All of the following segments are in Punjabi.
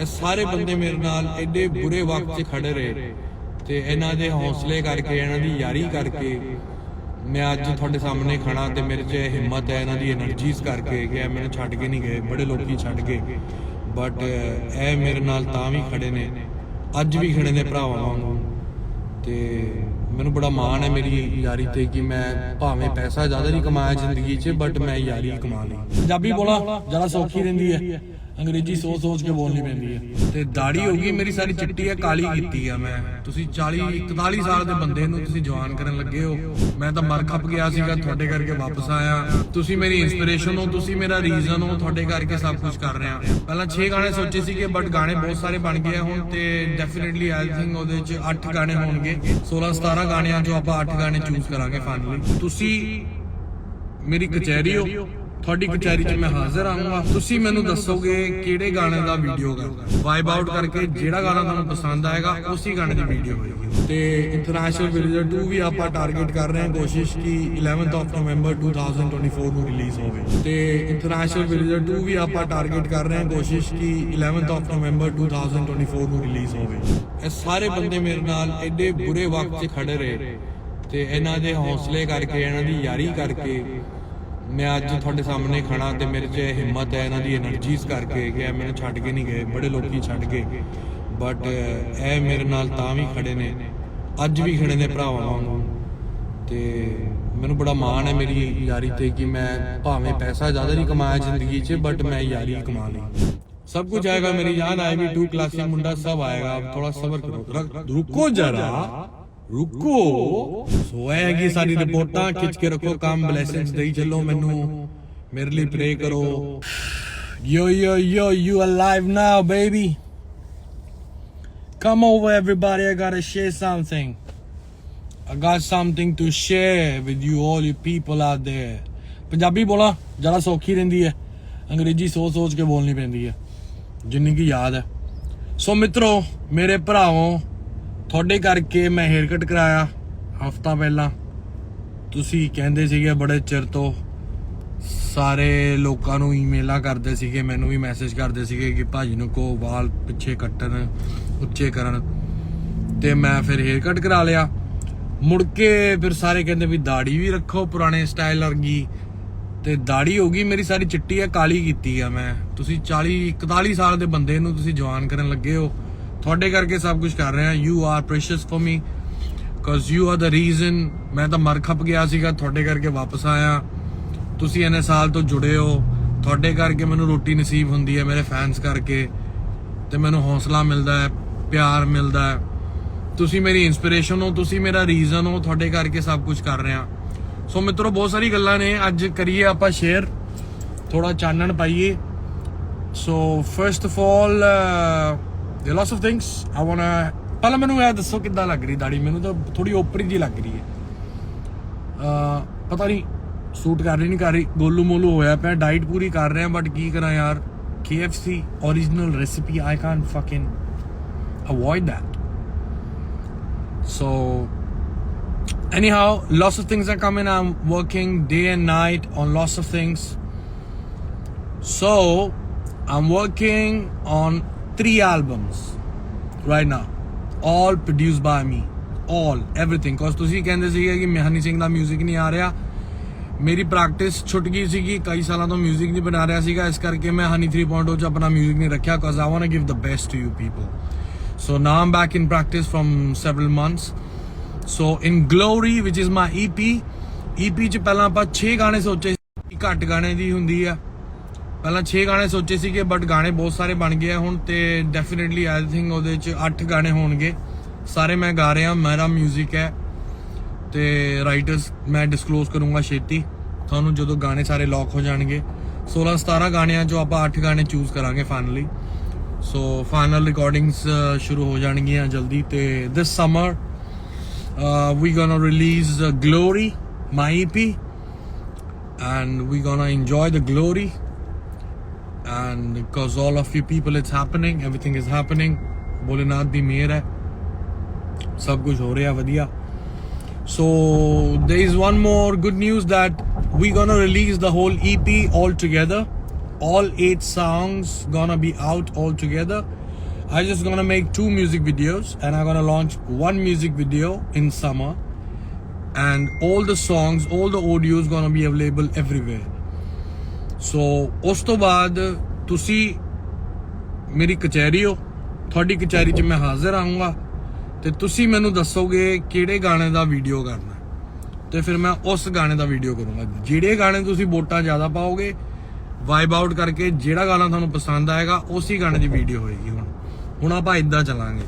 ਇਹ ਸਾਰੇ ਬੰਦੇ ਮੇਰੇ ਨਾਲ ਐਡੇ ਬੁਰੇ ਵਕਤ 'ਚ ਖੜੇ ਰਹੇ। ਤੇ ਇਹਨਾਂ ਦੇ ਹੌਸਲੇ ਕਰਕੇ, ਇਹਨਾਂ ਦੀ ਯਾਰੀ ਕਰਕੇ ਮੈਂ ਅੱਜ ਤੁਹਾਡੇ ਸਾਹਮਣੇ ਖੜਾ ਤੇ ਮੇਰੇ 'ਚ ਹਿੰਮਤ ਹੈ, ਇਹਨਾਂ ਦੀ એનર્ਜੀਜ਼ ਕਰਕੇ ਕਿ ਮੈਨੂੰ ਛੱਡ ਕੇ ਨਹੀਂ ਗਏ, ਬੜੇ ਲੋਕੀ ਛੱਡ ਗਏ ਬਟ ਇਹ ਮੇਰੇ ਨਾਲ ਤਾਂ ਵੀ ਖੜੇ ਨੇ, ਅੱਜ ਵੀ ਖੜੇ ਨੇ ਭਰਾਵਾਂ ਵਾਂਗੂ। ਤੇ ਮੈਨੂੰ ਬੜਾ ਮਾਣ ਹੈ ਮੇਰੀ ਯਾਰੀ ਤੇ ਕਿ ਮੈਂ ਭਾਵੇਂ ਪੈਸਾ ਜ਼ਿਆਦਾ ਨਹੀਂ ਕਮਾਇਆ ਜ਼ਿੰਦਗੀ 'ਚ ਬਟ ਮੈਂ ਯਾਰੀ ਕਮਾ ਲਈ। ਪੰਜਾਬੀ ਬੋਲਾ, ਜ਼ਿਆਦਾ ਸੌਖੀ ਰਹਿੰਦੀ ਹੈ। ਅੰਗਰੇਜ਼ੀ ਸੋਚ ਸੋਚ ਕੇ ਬੋਲਣੀ ਪੈਂਦੀ ਹੈ ਤੇ ਦਾੜੀ ਹੋ ਗਈ, ਮੇਰੀ ਸਾਰੀ ਚਿੱਟੀ ਹੈ ਕਾਲੀ ਕੀਤੀ ਆ ਮੈਂ। ਤੁਸੀਂ 40 41 ਸਾਲ ਦੇ ਬੰਦੇ ਨੂੰ ਤੁਸੀਂ ਜਵਾਨ ਕਰਨ ਲੱਗੇ ਹੋ। ਮੈਂ ਤਾਂ ਮਰ ਖੱਪ ਗਿਆ ਸੀਗਾ, ਤੁਹਾਡੇ ਕਰਕੇ ਵਾਪਸ ਆਇਆ। ਤੁਸੀਂ ਮੇਰੀ ਇਨਸਪੀਰੇਸ਼ਨ ਹੋ, ਤੁਸੀਂ ਮੇਰਾ ਰੀਜ਼ਨ ਹੋ, ਤੁਹਾਡੇ ਕਰਕੇ ਸਭ ਕੁਝ ਕਰ ਰਿਹਾ। ਪਹਿਲਾਂ 6 ਗਾਣੇ ਸੋਚੇ ਸੀਗੇ ਬਟ ਗਾਣੇ ਬਹੁਤ ਸਾਰੇ ਬਣ ਗਏ ਹੁਣ ਤੇ ਡੈਫੀਨਿਟਲੀ ਆਈ ਥਿੰਕ ਉਹਦੇ ਚ 8 ਗਾਣੇ ਹੋਣਗੇ। 16 17 ਗਾਣਿਆਂ ਚੋਂ ਆਪਾਂ 8 ਗਾਣੇ ਚੂਜ਼ ਕਰਾਂਗੇ ਫਾਈਨਲੀ ਤੁਸੀਂ ਮੇਰੀ ਕਚਹਿਰੀ ਹੋ ਤੁਹਾਡੀ ਕਚਹਿਰੀ 'ਚ ਮੈਂ ਹਾਜ਼ਰ ਆਉਂਗਾ ਤੁਸੀਂ ਮੈਨੂੰ ਦੱਸੋਗੇ ਕਿਹੜੇ ਗਾਣੇ ਦਾ ਵੀਡੀਓ ਕਰਨਾ ਵਾਈਬ ਆਊਟ ਕਰਕੇ ਜਿਹੜਾ ਗਾਣਾ ਤੁਹਾਨੂੰ ਪਸੰਦ ਆਏਗਾ ਉਸੇ ਗਾਣੇ ਦੀ ਵੀਡੀਓ ਹੋਏਗੀ ਤੇ ਇੰਟਰਨੈਸ਼ਨਲ ਵਿਲੇਜਰ 2 ਵੀ ਆਪਾਂ ਟਾਰਗੇਟ ਕਰ ਰਹੇ ਹਾਂ। ਕੋਸ਼ਿਸ਼ ਕਿ 11th ਆਫ ਨਵੰਬਰ 2024 ਨੂੰ ਰਿਲੀਜ਼ ਹੋਵੇ। ਤੇ ਇੰਟਰਨੈਸ਼ਨਲ ਵਿਲੇਜਰ 2 ਵੀ ਆਪਾਂ ਟਾਰਗੇਟ ਕਰ ਰਹੇ ਹਾਂ। ਕੋਸ਼ਿਸ਼ ਕਿ 11th ਆਫ ਨਵੰਬਰ 2024 ਨੂੰ ਰਿਲੀਜ਼ ਹੋਵੇ। ਇਹ ਸਾਰੇ ਬੰਦੇ ਮੇਰੇ ਨਾਲ ਐਡੇ ਬੁਰੇ ਵਕਤ 'ਚ ਖੜੇ ਰਹੇ। ਤੇ ਇਹਨਾਂ ਦੇ ਹੌਸਲੇ ਕਰਕੇ ਇਹਨਾਂ ਦੀ ਯਾਰੀ ਕਰਕੇ ਮੈਂ ਅੱਜ ਤੁਹਾਡੇ ਸਾਹਮਣੇ ਖੜਾ ਤੇ ਮੇਰੇ 'ਚ ਹਿੰਮਤ ਹੈ ਇਹਨਾਂ ਦੀ એનર્ਜੀਜ਼ ਕਰਕੇ ਕਿ ਮੈਨੂੰ ਛੱਡ ਕੇ ਨਹੀਂ ਗਏ ਬੜੇ ਲੋਕੀ ਛੱਡ ਗਏ। ਬਟ ਇਹ ਮੇਰੇ ਨਾਲ ਤਾਂ ਵੀ ਖੜੇ ਨੇ। ਅੱਜ ਵੀ ਖੜੇ ਨੇ ਭਰਾਵਾਂ ਵਾਂਗੂ। ਤੇ ਮੈਨੂੰ ਬੜਾ ਮਾਣ ਹੈ ਮੇਰੀ ਯਾਰੀ ਤੇ ਕਿ ਮੈਂ ਭਾਵੇਂ ਪੈਸਾ ਜ਼ਿਆਦਾ ਨਹੀਂ ਕਮਾਇਆ ਜ਼ਿੰਦਗੀ 'ਚ ਬਟ ਮੈਂ ਯਾਰੀ ਕਮਾ ਲਈ। ਸਭ ਕੁਝ ਆਏਗਾ ਮੇਰੀ जान आएगी टू क्लास ਮੁੰਡਾ ਸਭ ਆਏਗਾ ਥੋੜਾ सबर करो रुको जरा ਰੁਕੋ। ਸੋ ਇਹ ਹੈਗੀ ਰਿਪੋਰਟਾਂ ਖਿੱਚ ਕੇ ਰੱਖੋ ਕੰਮ ਬਲੇਸਿੰਗਸ ਦੇਈ ਚੱਲੋ ਮੈਨੂੰ। ਮੇਰੇ ਲਈ ਪ੍ਰੇ ਕਰੋ। Yo yo yo you alive now baby Come over everybody, I gotta share something. I got something to share with you all you people out there. Punjabi ਬੋਲਾਂ ਜ਼ਿਆਦਾ ਸੌਖੀ ਰਹਿੰਦੀ ਹੈ ਅੰਗਰੇਜ਼ੀ ਸੋਚ ਸੋਚ ਕੇ ਬੋਲਣੀ ਪੈਂਦੀ ਹੈ ਜਿੰਨੀ ਕੀ ਯਾਦ ਹੈ ਸੋ ਮਿੱਤਰੋ ਮੇਰੇ ਭਰਾਵੋ ਤੁਹਾਡੇ ਕਰਕੇ ਮੈਂ ਹੇਅਰ ਕਟ ਕਰਾਇਆ ਹਫਤਾ ਪਹਿਲਾਂ। ਤੁਸੀਂ ਕਹਿੰਦੇ ਸੀਗੇ ਬੜੇ ਚਿਰ ਤੋਂ ਸਾਰੇ ਲੋਕਾਂ ਨੂੰ ਈਮੇਲਾਂ ਕਰਦੇ ਸੀਗੇ, ਮੈਨੂੰ ਵੀ ਮੈਸੇਜ ਕਰਦੇ ਸੀਗੇ ਕਿ ਭਾਜੀ ਨੂੰ ਕੋ ਵਾਲ ਪਿੱਛੇ ਕੱਟਣ, ਉੱਚੇ ਕਰਨ। ਤੇ ਮੈਂ ਫਿਰ ਹੇਅਰ ਕਟ ਕਰਾ ਲਿਆ। ਮੁੜ ਕੇ ਫਿਰ ਸਾਰੇ ਕਹਿੰਦੇ ਵੀ ਦਾੜੀ ਵੀ ਰੱਖੋ ਪੁਰਾਣੇ ਸਟਾਈਲ ਵਰਗੀ। ਤੇ ਦਾੜੀ ਹੋ ਗਈ, ਮੇਰੀ ਸਾਰੀ ਚਿੱਟੀ ਆ, ਕਾਲੀ ਕੀਤੀ ਆ ਮੈਂ। ਤੁਸੀਂ 40 41 ਸਾਲ ਦੇ ਬੰਦੇ ਨੂੰ ਤੁਸੀਂ ਜਵਾਨ ਕਰਨ ਲੱਗੇ ਹੋ। ਤੁਹਾਡੇ ਕਰਕੇ ਸਭ ਕੁਝ ਕਰ ਰਿਹਾ you are precious for me cuz you are the reason ਮੈਂ ਤਾਂ ਮਰ ਖੱਪ ਗਿਆ ਸੀਗਾ, ਤੁਹਾਡੇ ਕਰਕੇ ਵਾਪਸ ਆਇਆ। ਤੁਸੀਂ ਇੰਨੇ ਸਾਲ ਤੋਂ ਜੁੜੇ ਹੋ, ਤੁਹਾਡੇ ਕਰਕੇ ਮੈਨੂੰ ਰੋਟੀ ਨਸੀਬ ਹੁੰਦੀ ਹੈ ਮੇਰੇ ਫੈਨਸ ਕਰਕੇ, ਤੇ ਮੈਨੂੰ ਹੌਸਲਾ ਮਿਲਦਾ ਹੈ, ਪਿਆਰ ਮਿਲਦਾ ਹੈ। ਤੁਸੀਂ ਮੇਰੀ ਇਨਸਪੀਰੇਸ਼ਨ ਹੋ, ਤੁਸੀਂ ਮੇਰਾ ਰੀਜ਼ਨ ਹੋ, ਤੁਹਾਡੇ ਕਰਕੇ ਸਭ ਕੁਝ ਕਰ ਰਿਹਾ। ਸੋ ਮਿੱਤਰੋ, ਬਹੁਤ ਸਾਰੀ ਗੱਲਾਂ ਨੇ, ਅੱਜ ਕਰੀਏ ਆਪਾਂ ਸ਼ੇਅਰ ਥੋੜਾ ਚਾਨਣ ਪਾਈਏ। So first of all there are lots of things i want to ਪਹਿਲਾਂ ਮੈਨੂੰ ਇਹ ਦੱਸੋ ਕਿੱਦਾਂ ਲੱਗ ਰਹੀ ਦਾੜੀ ਮੈਨੂੰ ਤਾਂ ਥੋੜੀ ਓਪਰੀ ਜੀ ਲੱਗ ਰਹੀ ਹੈ ਅਹ ਪਤਾ ਨਹੀਂ ਸੂਟ ਕਰ ਰਹੀ ਨਹੀਂ ਕਰ ਰਹੀ ਗੋਲੂ ਮੋਲੂ ਹੋਇਆ ਪਿਆ ਡਾਈਟ ਪੂਰੀ ਕਰ ਰਿਹਾ ਬਟ ਕੀ ਕਰਾਂ ਯਾਰ KFC original recipe I can't fucking avoid that so anyhow lots of things are coming I'm working day and night on lots of things so I'm working on three albums right now all produced by me all everything cause ਤੁਸੀਂ ਕਹਿੰਦੇ ਸੀਗੇ ਕਿ ਮਹਾਨੀ ਸਿੰਘ ਦਾ 뮤직 ਨਹੀਂ ਆ ਰਿਹਾ ਮੇਰੀ ਪ੍ਰੈਕਟਿਸ ਛੁੱਟ ਗਈ ਸੀਗੀ ਕਈ ਸਾਲਾਂ ਤੋਂ 뮤직 ਨਹੀਂ ਬਣਾ ਰਿਹਾ ਸੀਗਾ ਇਸ ਕਰਕੇ ਮੈਂ ਹਨੀ 3.0 ਚ ਆਪਣਾ 뮤직 ਨਹੀਂ ਰੱਖਿਆ cause I want to give the best to you people so now I'm back in practice from several months so in glory which is my EP EP ਚ ਪਹਿਲਾਂ ਆਪਾਂ 6 ਗਾਣੇ ਸੋਚੇ ਸੀ ਘੱਟ ਗਾਣੇ ਦੀ ਹੁੰਦੀ ਆ ਪਹਿਲਾਂ 6 ਗਾਣੇ ਸੋਚੇ ਸੀਗੇ ਬਟ ਗਾਣੇ ਬਹੁਤ ਸਾਰੇ ਬਣ ਗਏ ਹੁਣ ਤੇ ਡੈਫੀਨਿਟਲੀ ਆਈ ਥਿੰਕ ਉਹਦੇ ਚ 8 ਗਾਣੇ ਹੋਣਗੇ। ਸਾਰੇ ਮੈਂ ਗਾ ਰਿਹਾ, ਮੇਰਾ 뮤직 ਹੈ ਤੇ ਰਾਈਟਰਸ ਮੈਂ ਡਿਸਕਲੋਜ਼ ਕਰੂੰਗਾ ਛੇਤੀ। ਤੁਹਾਨੂੰ ਜਦੋਂ ਗਾਣੇ ਸਾਰੇ ਲੌਕ ਹੋ ਜਾਣਗੇ। 16 17 ਗਾਣਿਆਂ ਚੋਂ ਆਪਾਂ 8 ਗਾਣੇ ਚੂਜ਼ ਕਰਾਂਗੇ ਫਾਈਨਲੀ ਸੋ ਫਾਈਨਲ ਰਿਕਾਰਡਿੰਗਸ ਸ਼ੁਰੂ ਹੋ ਜਾਣਗੀਆਂ ਜਲਦੀ ਤੇ this summer we gonna release Glory my EP and we gonna enjoy the glory and because all of you people it's happening. Everything is happening. Bholenath di meer hai. Sab kuch ho raha vadiya so there is one more good news that we gonna release the whole ep all together. All eight songs gonna be out all together. I just gonna make two music videos and i'm gonna launch one music video in summer. And all the songs all the audio is gonna be available everywhere. So ਉਸ ਤੋਂ ਬਾਅਦ ਤੁਸੀਂ ਮੇਰੀ ਕਚਹਿਰੀ ਹੋ। ਤੁਹਾਡੀ ਕਚਹਿਰੀ 'ਚ ਮੈਂ ਹਾਜ਼ਰ ਆਉਂਗਾ ਤੇ ਤੁਸੀਂ ਮੈਨੂੰ ਦੱਸੋਗੇ ਕਿਹੜੇ ਗਾਣੇ ਦਾ ਵੀਡੀਓ ਕਰਨਾ। ਤੇ ਫਿਰ ਮੈਂ ਉਸ ਗਾਣੇ ਦਾ ਵੀਡੀਓ ਕਰੂੰਗਾ। ਜਿਹੜੇ ਗਾਣੇ ਤੁਸੀਂ ਵੋਟਾਂ ਜ਼ਿਆਦਾ ਪਾਓਗੇ ਵਾਈਬ ਆਊਟ ਕਰਕੇ ਜਿਹੜਾ ਗਾਣਾ ਤੁਹਾਨੂੰ ਪਸੰਦ ਆਏਗਾ, ਉਸੇ ਗਾਣੇ ਦੀ ਵੀਡੀਓ ਹੋਏਗੀ ਹੁਣ। ਹੁਣ ਆਪਾਂ ਇਦਾਂ ਚਲਾਂਗੇ।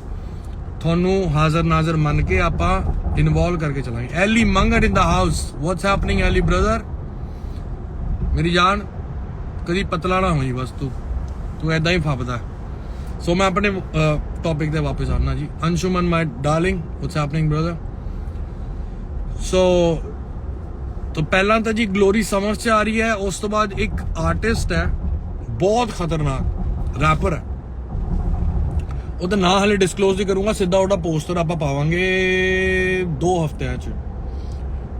ਤੁਹਾਨੂੰ ਹਾਜ਼ਰ ਨਾਜ਼ਰ ਮੰਨ ਕੇ ਆਪਾਂ ਇਨਵੋਲਵ ਕਰਕੇ ਚਲਾਂਗੇ। Elly Mangat in the house what's happening Elly brother ਮੇਰੀ ਜਾਨ ਕਦੀ ਪਤਲਾ ਨਾ ਹੋਈ ਬਸ ਤੂੰ। ਤੂੰ ਐਦਾਂ ਹੀ ਫੱਬਦਾ। ਸੋ ਮੈਂ ਆਪਣੇ ਟੌਪਿਕ ਤੇ ਵਾਪਸ ਆਉਣਾ ਜੀ। Anshuman my darling what's happening brother so ਤਾਂ ਪਹਿਲਾਂ ਤਾਂ ਜੀ ਗਲੋਰੀ ਸਮਰ ਚ ਆ ਰਹੀ ਹੈ, ਉਸ ਤੋਂ ਬਾਅਦ ਇੱਕ ਆਰਟਿਸਟ ਹੈ, ਬਹੁਤ ਖਤਰਨਾਕ ਰੈਪਰ ਹੈ। ਉਹਦਾ ਨਾਂ ਹਲੇ ਡਿਸਕਲੋਜ਼ ਨਹੀਂ ਕਰੂੰਗਾ, ਸਿੱਧਾ ਉਹਦਾ ਪੋਸਟਰ ਆਪਾਂ ਪਾਵਾਂਗੇ 2 ਹਫ਼ਤਿਆਂ ਚ।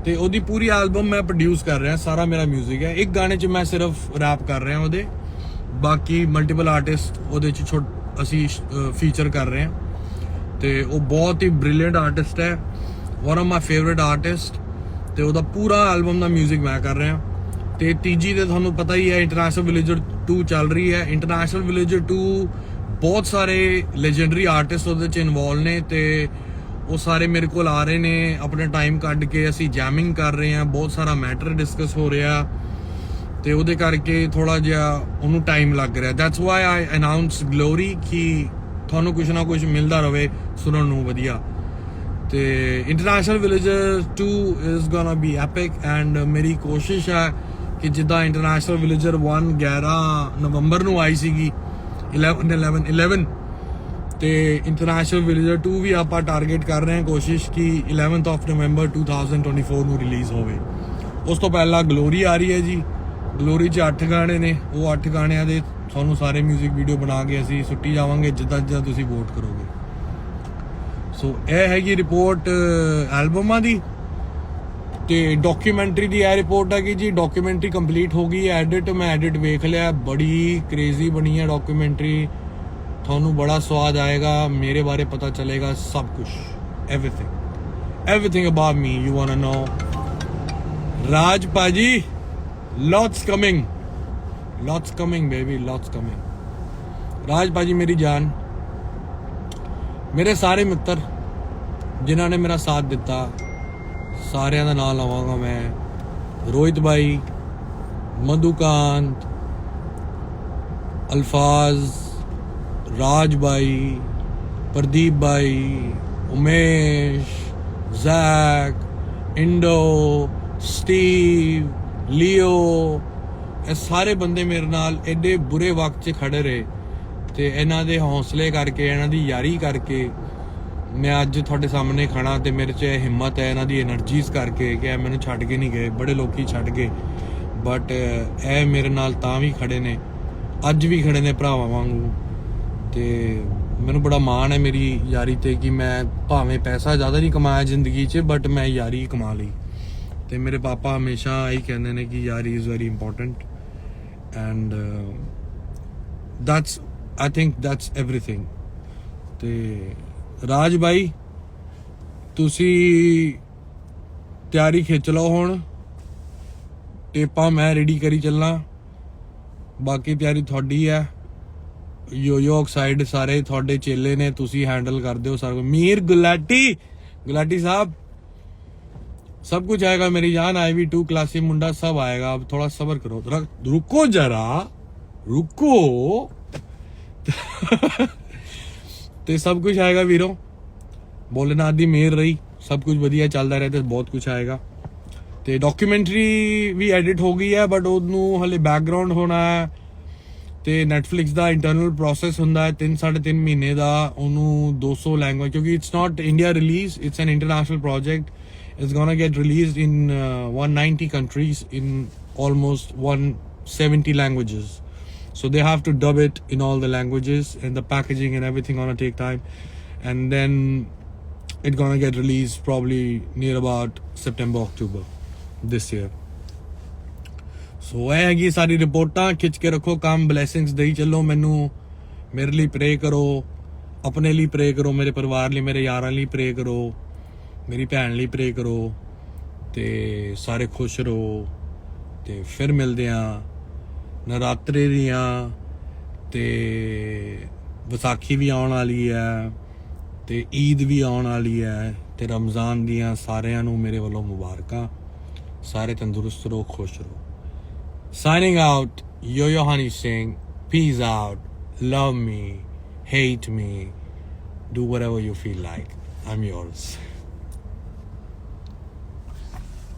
ਤੇ ਉਹਦੀ ਪੂਰੀ ਐਲਬਮ ਮੈਂ ਪ੍ਰੋਡਿਊਸ ਕਰ ਰਿਹਾ ਸਾਰਾ ਮੇਰਾ 뮤직 ਹੈ ਇੱਕ ਗਾਣੇ 'ਚ ਮੈਂ ਸਿਰਫ ਰੈਪ ਕਰ ਰਿਹਾ ਉਹਦੇ ਬਾਕੀ ਮਲਟੀਪਲ ਆਰਟਿਸਟ ਉਹਦੇ 'ਚ ਛੋਟ ਅਸੀਂ ਫੀਚਰ ਕਰ ਰਹੇ ਹਾਂ ਤੇ ਉਹ ਬਹੁਤ ਹੀ ਬ੍ਰਿਲੀਅੰਟ ਆਰਟਿਸਟ ਹੈ one of my favourite artist ਤੇ ਉਹਦਾ ਪੂਰਾ ਐਲਬਮ ਦਾ 뮤직 ਮੈਂ ਕਰ ਰਿਹਾ ਤੇ ਤੀਜੀ ਤੇ ਤੁਹਾਨੂੰ ਪਤਾ ਹੀ ਹੈ ਇੰਟਰਨੈਸ਼ਨਲ ਵਿਲੇਜਰ 2 ਚੱਲ ਰਹੀ ਹੈ ਇੰਟਰਨੈਸ਼ਨਲ ਵਿਲੇਜਰ 2 ਬਹੁਤ ਸਾਰੇ ਲੈਜੈਂਡਰੀ ਆਰਟਿਸਟ ਉਹਦੇ 'ਚ ਇਨਵੋਲ ਨੇ ਤੇ ਉਹ ਸਾਰੇ ਮੇਰੇ ਕੋਲ ਆ ਰਹੇ ਨੇ। ਆਪਣੇ ਟਾਈਮ ਕੱਢ ਕੇ ਅਸੀਂ ਜੈਮਿੰਗ ਕਰ ਰਹੇ ਹਾਂ। ਬਹੁਤ ਸਾਰਾ ਮੈਟਰ ਡਿਸਕਸ ਹੋ ਰਿਹਾ। ਤੇ ਉਹਦੇ ਕਰਕੇ ਥੋੜਾ ਜਿਹਾ ਉਹਨੂੰ ਟਾਈਮ ਲੱਗ ਰਿਹਾ। That's why I announce Glory ਕਿ ਤੁਹਾਨੂੰ ਕੁਝ ਨਾ ਕੁਝ ਮਿਲਦਾ ਰਵੇ। ਸੁਣਨ ਨੂੰ ਵਧੀਆ। ਤੇ International Villager 2 is gonna be epic and ਮੇਰੀ ਕੋਸ਼ਿਸ਼ ਹੈ ਕਿ ਜਿੱਦਾਂ ਇੰਟਰਨੈਸ਼ਨਲ ਵਿਲੇਜਰ 1 11 ਨਵੰਬਰ ਨੂੰ ਆਈ ਸੀਗੀ 11 11 11 ਤੇ ਇੰਟਰਨੈਸ਼ਨਲ ਵਿਲੇਜਰ 2 ਵੀ ਆਪਾਂ ਟਾਰਗੇਟ ਕਰ ਰਹੇ ਹਾਂ, ਕੋਸ਼ਿਸ਼ ਕਿ 11th ਆਫ ਨਵੰਬਰ 2024 ਨੂੰ ਰਿਲੀਜ਼ ਹੋਵੇ। ਉਸ ਤੋਂ ਪਹਿਲਾਂ ਗਲੋਰੀ ਆ ਰਹੀ ਹੈ ਜੀ। ਗਲੋਰੀ 'ਚ 8 ਗਾਣੇ ਨੇ। ਉਹ 8 ਗਾਣਿਆਂ ਦੇ ਤੁਹਾਨੂੰ ਸਾਰੇ 뮤직 ਵੀਡੀਓ ਬਣਾ ਕੇ ਅਸੀਂ ਸੁੱਟੀ ਜਾਵਾਂਗੇ, ਜਿੱਦਾਂ ਜਿੱਦਾਂ ਤੁਸੀਂ ਵੋਟ ਕਰੋਗੇ। ਸੋ ਇਹ ਹੈਗੀ ਰਿਪੋਰਟ ਐਲਬਮਾਂ ਦੀ। ਤੇ ਡਾਕੂਮੈਂਟਰੀ ਦੀ ਇਹ ਰਿਪੋਰਟ ਹੈ ਕਿ ਜੀ ਡਾਕੂਮੈਂਟਰੀ ਕੰਪਲੀਟ ਹੋ ਗਈ ਹੈ ਐਡਿਟ ਮੈਂ ਐਡਿਟ ਵੇਖ ਲਿਆ, ਬੜੀ ਕ੍ਰੇਜ਼ੀ ਬਣੀ ਹੈ ਡਾਕੂਮੈਂਟਰੀ ਤੁਹਾਨੂੰ ਬੜਾ ਸਵਾਦ ਆਏਗਾ, ਮੇਰੇ ਬਾਰੇ ਪਤਾ ਚੱਲੇਗਾ ਸਭ ਕੁਝ everything everything about me you want to know Raj ਪਾਜੀ lots coming lots coming baby, lots coming. ਰਾਜ ਭਾਜੀ ਮੇਰੀ ਜਾਨ, ਮੇਰੇ ਸਾਰੇ ਮਿੱਤਰ, ਜਿਨ੍ਹਾਂ ਨੇ ਮੇਰਾ ਸਾਥ ਦਿੱਤਾ, ਸਾਰਿਆਂ ਦਾ ਨਾਮ ਲਵਾਂਗਾ ਮੈਂ, ਰੋਹਿਤ ਭਾਈ ਮਧੁਕਾਂਤ, ਅਲਫਾਜ਼ ਰਾਜ ਬਾਈ, ਪ੍ਰਦੀਪ ਬਾਈ, ਉਮੇਸ਼, ਜ਼ੈਕ, ਇੰਡੋ, ਸਟੀਵ, ਲਿਓ, ਇਹ ਸਾਰੇ ਬੰਦੇ ਮੇਰੇ ਨਾਲ ਐਡੇ ਬੁਰੇ ਵਕਤ 'ਚ ਖੜੇ ਰਹੇ ਤੇ ਇਹਨਾਂ ਦੇ ਹੌਸਲੇ ਕਰਕੇ, ਇਹਨਾਂ ਦੀ ਯਾਰੀ ਕਰਕੇ ਮੈਂ ਅੱਜ ਤੁਹਾਡੇ ਸਾਹਮਣੇ ਖੜਾ ਤੇ ਮੇਰੇ 'ਚ ਇਹ ਹਿੰਮਤ ਹੈ, ਇਹਨਾਂ ਦੀ એનર્ਜੀਜ਼ ਕਰਕੇ ਕਿ ਇਹ ਮੈਨੂੰ ਛੱਡ ਕੇ ਨਹੀਂ ਗਏ, ਬੜੇ ਲੋਕੀ ਛੱਡ ਗਏ। ਬਟ ਇਹ ਮੇਰੇ ਨਾਲ ਤਾਂ ਵੀ ਖੜੇ ਨੇ, ਅੱਜ ਵੀ ਖੜੇ ਨੇ ਭਰਾਵਾਂ ਵਾਂਗੂ। ਤੇ ਮੈਨੂੰ ਬੜਾ ਮਾਣ ਹੈ ਮੇਰੀ ਯਾਰੀ ਤੇ ਕਿ ਮੈਂ ਭਾਵੇਂ ਪੈਸਾ ਜ਼ਿਆਦਾ ਨਹੀਂ ਕਮਾਇਆ ਜ਼ਿੰਦਗੀ 'ਚ ਬਟ ਮੈਂ ਯਾਰੀ ਕਮਾ ਲਈ ਤੇ ਮੇਰੇ ਪਾਪਾ ਹਮੇਸ਼ਾ ਇਹੀ ਕਹਿੰਦੇ ਨੇ ਕਿ ਯਾਰੀ is very important and that's I think that's everything ਤੇ ਰਾਜ ਭਾਈ ਤੁਸੀਂ ਤਿਆਰੀ ਖਿੱਚ ਲਓ ਹੁਣ ਟੇਪਾਂ ਮੈਂ ਰੈਡੀ ਕਰੀ ਚੱਲਾਂ ਬਾਕੀ ਤਿਆਰੀ ਤੁਹਾਡੀ ਹੈ ਯੋਯੋ ਆਕਸਾਈਡ ਸਾਰੇ ਤੁਹਾਡੇ ਚੇਲੇ ਨੇ ਤੁਸੀਂ ਹੈਂਡਲ ਕਰ ਦਿਓ ਸਾਰਾ ਕੁਝ। ਮੀਰ ਗੁਲਾਟੀ ਗੁਲਾਟੀ ਸਾਹਿਬ सब कुछ आएगा मेरी जान आई भी टू क्लासी मुंडा सब आएगा अब थोड़ा सबर करो थोड़ा रुको जरा रुको ਤੇ ਸਭ ਕੁਝ ਆਏਗਾ ਵੀਰੋ ਭੋਲੇਨਾਥ ਦੀ ਮਿਹਰ ਰਹੀ ਸਭ ਕੁਝ ਵਧੀਆ ਚੱਲਦਾ ਰਹੇ ਤੇ ਬਹੁਤ ਕੁਝ ਆਏਗਾ ਤੇ ਡਾਕੂਮੈਂਟਰੀ ਵੀ ਐਡਿਟ ਹੋ ਗਈ ਹੈ ਬਟ ਉਹਨੂੰ ਹਲੇ ਬੈਕਗ੍ਰਾਉਂਡ ਹੋਣਾ ਹੈ ਤੇ Netflix ਦਾ ਇੰਟਰਨਲ ਪ੍ਰੋਸੈਸ ਹੁੰਦਾ ਹੈ 3 3.5 ਮਹੀਨੇ ਦਾ ਉਹਨੂੰ 200 ਲੈਂਗੁਏਜ ਕਿਉਂਕਿ it's not India release it's an international project it's gonna get released in uh, 190 countries in almost 170 languages so they have to dub it in all the languages and the packaging and everything gonna take time and then it's gonna get released probably near about september october this year so ਇਹ ਹੈਗੀ ਸਾਰੀ ਰਿਪੋਰਟਾਂ, ਖਿੱਚ ਕੇ ਰੱਖੋ, ਕੰਮ ਬਲੇਸਿੰਗਸ ਦੇਈ ਚੱਲੋ ਮੈਨੂੰ। ਮੇਰੇ ਲਈ ਪ੍ਰੇ ਕਰੋ, ਆਪਣੇ ਲਈ ਪ੍ਰੇ ਕਰੋ, ਮੇਰੇ ਪਰਿਵਾਰ ਲਈ, ਮੇਰੇ ਯਾਰਾਂ ਲਈ ਪ੍ਰੇ ਕਰੋ, ਮੇਰੀ ਭੈਣ ਲਈ ਪ੍ਰੇ ਕਰੋ, ਤੇ ਸਾਰੇ ਖੁਸ਼ ਰਹੋ, ਤੇ ਫਿਰ ਮਿਲਦੇ ਆ ਨਰਾਤਰੇ ਦੀਆਂ, ਤੇ ਵਿਸਾਖੀ ਵੀ ਆਉਣ ਵਾਲੀ ਹੈ, ਤੇ ਈਦ ਵੀ ਆਉਣ ਵਾਲੀ ਹੈ, ਤੇ ਰਮਜ਼ਾਨ ਦੀਆਂ ਸਾਰਿਆਂ ਨੂੰ ਮੇਰੇ ਵੱਲੋਂ ਮੁਬਾਰਕਾਂ। ਸਾਰੇ ਤੰਦਰੁਸਤ ਰਹੋ, ਖੁਸ਼ ਰਹੋ। Signing out, Yo Yo Honey Singh. Peace out. Love me. Hate me. Do whatever you feel like. I'm yours.